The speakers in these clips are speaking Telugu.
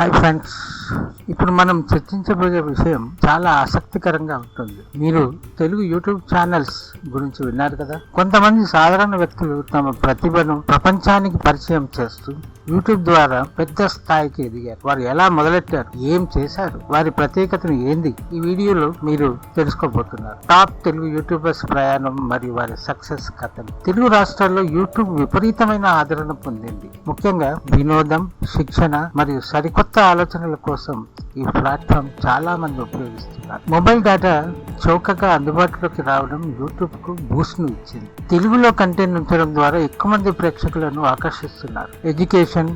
Hi friends. ఇప్పుడు మనం చర్చించబోయే విషయం చాలా ఆసక్తికరంగా ఉంటుంది. మీరు తెలుగు యూట్యూబ్ ఛానల్స్ గురించి విన్నారు కదా? కొంతమంది సాధారణ వ్యక్తులు తమ ప్రతిభను ప్రపంచానికి పరిచయం చేస్తూ యూట్యూబ్ ద్వారా పెద్ద స్థాయికి ఎదిగారు. వారు ఎలా మొదలెట్టారు? ఏం చేశారు? వారి ప్రత్యేకతను ఏంది? ఈ వీడియోలో మీరు తెలుసుకోబోతున్నారు. టాప్ తెలుగు యూట్యూబర్స్ ప్రయాణం మరియు వారి సక్సెస్ కథలు తెలుగు రాష్ట్రాల్లో యూట్యూబ్ విపరీతమైన ఆదరణ పొందింది. ముఖ్యంగా వినోదం శిక్షణ మరియు సరికొత్త ఆలోచనల కోసం ఈ ప్లాట్ఫామ్ చాలామంది ఉపయోగిస్తున్నారు. మొబైల్ డేటా చౌకగా అందుబాటులోకి రావడం యూట్యూబ్కు బూస్ట్ను ఇచ్చింది. తెలుగులో కంటెంట్ ఉంచడం ద్వారా ఎక్కువ మంది ప్రేక్షకులను ఆకర్షిస్తున్నారు. ఎడ్యుకేషన్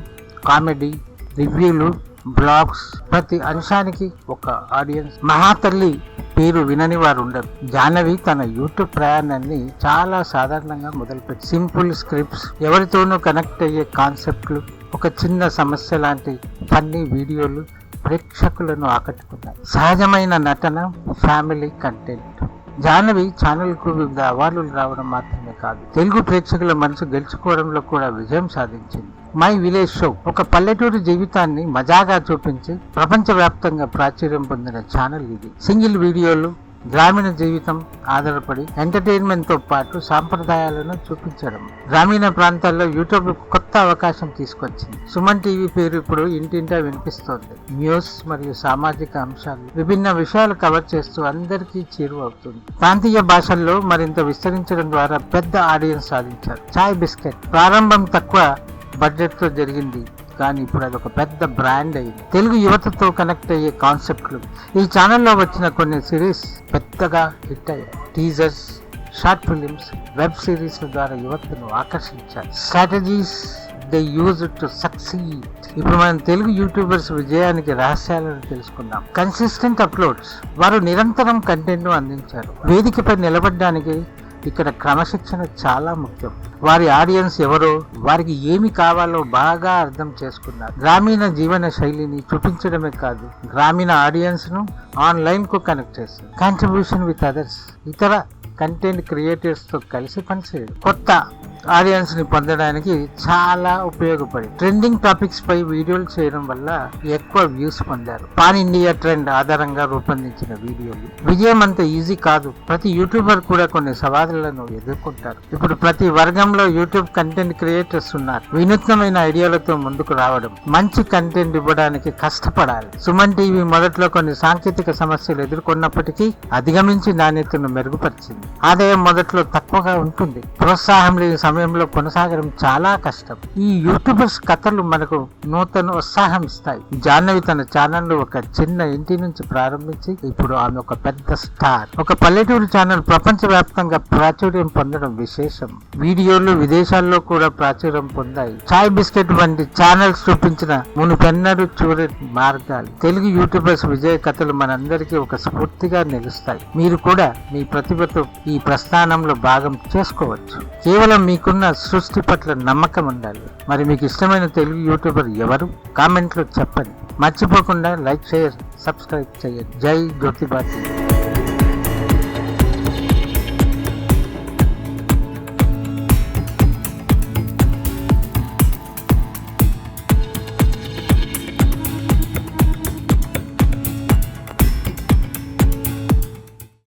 కామెడీ రివ్యూలు బ్లాగ్స్ ప్రతి అంశానికి ఒక ఆడియన్స్ మహాతల్లి పేరు వినని వారు ఉండరు. జాహ్నవి తన యూట్యూబ్ ప్రయాణాన్ని చాలా సాధారణంగా మొదలుపెట్టి సింపుల్ స్క్రిప్ట్స్ ఎవరితోనూ కనెక్ట్ అయ్యే కాన్సెప్ట్లు ఒక చిన్న సమస్య లాంటి ఫన్నీ వీడియోలు ప్రేక్షకులను ఆకట్టుకున్నాయి సహజమైన నటన ఫ్యామిలీ కంటెంట్. జాహ్నవి ఛానల్కు వివిధ అవార్డులు రావడం మాత్రమే కాదు తెలుగు ప్రేక్షకుల మనసు గెలుచుకోవడంలో కూడా విజయం సాధించింది. మై విలేజ్ షో ఒక పల్లెటూరు జీవితాన్ని మజాగా చూపించి ప్రపంచవ్యాప్తంగా ప్రాచుర్యం పొందిన ఛానల్ ఇది. సింగిల్ వీడియోలు గ్రామీణ జీవితం ఆధారపడి ఎంటర్టైన్మెంట్తో పాటు సాంప్రదాయాలను చూపించడం. గ్రామీణ ప్రాంతాల్లో యూట్యూబ్ కొత్త అవకాశం తీసుకొచ్చింది. సుమన్ టీవీ పేరు ఇప్పుడు ఇంటింటా వినిపిస్తోంది. న్యూస్ మరియు సామాజిక అంశాలు విభిన్న విషయాలు కవర్ చేస్తూ అందరికీ చేరువవుతుంది ప్రాంతీయ భాషల్లో మరింత విస్తరించడం ద్వారా పెద్ద ఆడియన్స్ సాధించారు. చాయ్ బిస్కెట్ ప్రారంభం తక్కువ బడ్జెట్తో జరిగింది. కానీ ఇప్పుడు అది ఒక పెద్ద బ్రాండ్ అయింది తెలుగు యువతతో కనెక్ట్ అయ్యే కాన్సెప్ట్లు ఈ ఛానల్లో వచ్చిన కొన్ని సిరీస్ పెద్దగా హిట్ అయ్యాయి. టీజర్స్ షార్ట్ ఫిలిమ్స్ వెబ్ సిరీస్ల ద్వారా యువతను ఆకర్షించారు strategies they use to succeed ఇప్పుడు మనం తెలుగు యూట్యూబర్స్ విజయానికి రహస్యాలను తెలుసుకుందాం. కన్సిస్టెంట్ అప్లోడ్స్ వారు నిరంతరం కంటెంట్ అందించారు. వేదికపై నిలబడడానికి ఇక్కడ క్రమశిక్షణ చాలా ముఖ్యం. వారి ఆడియన్స్ ఎవరో వారికి ఏమి కావాలో బాగా అర్థం చేసుకున్నారు. గ్రామీణ జీవన శైలిని చూపించడమే కాదు గ్రామీణ ఆడియన్స్ను ఆన్లైన్కు కనెక్ట్ చేస్తుంది. కాంట్రిబ్యూషన్ విత్ అదర్స్ ఇతర కంటెంట్ క్రియేటర్స్తో కలిసి పనిచేయడం. కొత్త ఆడియన్స్ని పొందడానికి చాలా ఉపయోగపడి ట్రెండింగ్ టాపిక్స్ పై వీడియోలు చేయడం వల్ల ఎక్కువ వ్యూస్ పొందారు. పాన్ ఇండియా ట్రెండ్ ఆధారంగా రూపొందించిన వీడియోలు. విజయం అంత ఈజీ కాదు. ప్రతి యూట్యూబర్ కూడా కొన్ని సవాళ్ళను ఎదుర్కొంటారు. ఇప్పుడు ప్రతి వర్గంలో యూట్యూబ్ కంటెంట్ క్రియేటర్స్ ఉన్నారు. వినూత్నమైన ఐడియాలతో ముందుకు రావడం మంచి కంటెంట్ ఇవ్వడానికి కష్టపడాలి. సుమన్ టీవీ మొదట్లో కొన్ని సాంకేతిక సమస్యలు ఎదుర్కొన్నప్పటికీ అధిగమించి నాణ్యతను మెరుగుపరిచింది. ఆదాయం మొదట్లో తక్కువగా ఉంటుంది. ప్రోత్సాహం లేని సమయంలో కొనసాగడం చాలా కష్టం. ఈ యూట్యూబర్స్ కథలు మనకు నూతన ఉత్సాహం ఇస్తాయి. జాహ్నవి తన ఛానల్ ఒక చిన్న ఇంటి నుంచి ప్రారంభించి ఇప్పుడు ఆమె ఒక పెద్ద స్టార్. ఒక పల్లెటూరు ఛానల్ ప్రపంచ వ్యాప్తంగా ప్రాచుర్యం పొందడం విశేషం. వీడియోలు విదేశాల్లో కూడా ప్రాచుర్యం పొందాయి. చాయ్ బిస్కెట్ వంటి ఛానల్స్ చూపించిన మునుపెన్నడూ చూడని మార్గాలు. తెలుగు యూట్యూబర్స్ విజయ కథలు మనందరికీ ఒక స్ఫూర్తిగా నిలుస్తాయి. మీరు కూడా మీ ప్రతిభతో ఈ ప్రస్థానంలో భాగం చేసుకోవచ్చు. కేవలం మీకు మీకున్న సృష్టి పట్ల నమ్మకం ఉండాలి. మరి మీకు ఇష్టమైన తెలుగు యూట్యూబర్ ఎవరు? కామెంట్లో చెప్పండి. మర్చిపోకుండా లైక్ షేర్ సబ్స్క్రైబ్ చేయండి. జై జ్యోతిబాటి.